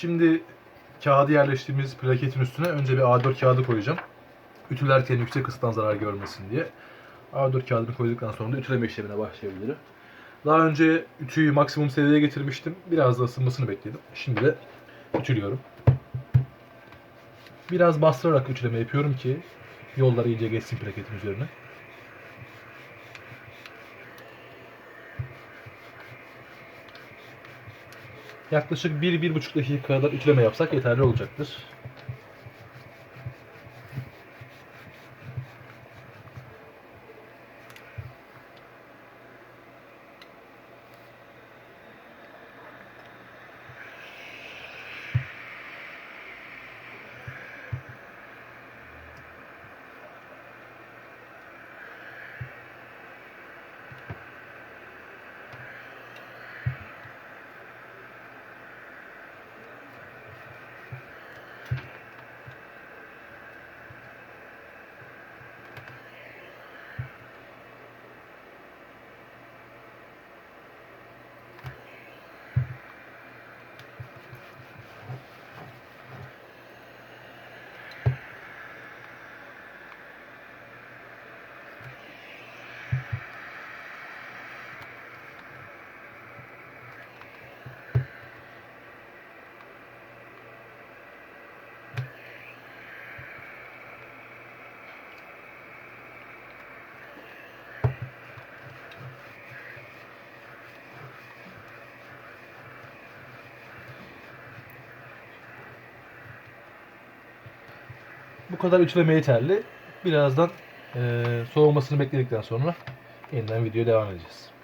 Şimdi kağıdı yerleştirdiğimiz plaketin üstüne önce bir A4 kağıdı koyacağım. Ütülerken yüksek ısıdan zarar görmesin diye. A4 kağıdını koyduktan sonra da ütüleme işlemine başlayabilirim. Daha önce ütüyü maksimum seviyeye getirmiştim. Biraz da ısınmasını bekledim. Şimdi de ütülüyorum. Biraz bastırarak ütüleme yapıyorum ki yolları iyice geçsin plaketin üzerine. Yaklaşık 1-1,5 dakika kadar ütüleme yapsak yeterli olacaktır. Bu kadar ütüleme yeterli. Birazdan eee soğumasını bekledikten sonra yeniden videoya devam edeceğiz.